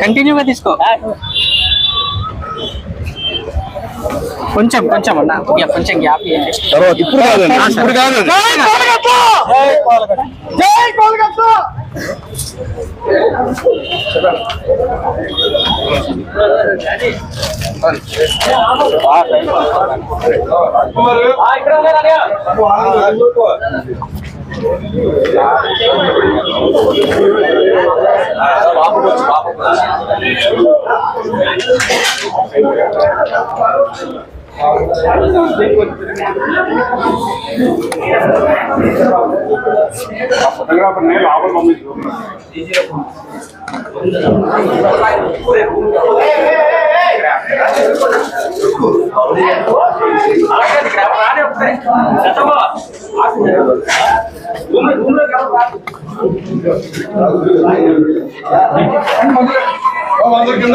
కంటిన్యూగా తీసుకో. కొంచెం కొంచెం అన్న. ఇక కొంచెం గ్యాప్ తర్వాత ఇప్పుడు కాదండి. ఇప్పుడు నేను లోపల పంపించు అందరు కింద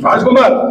Faz comando.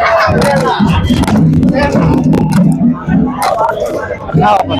Não.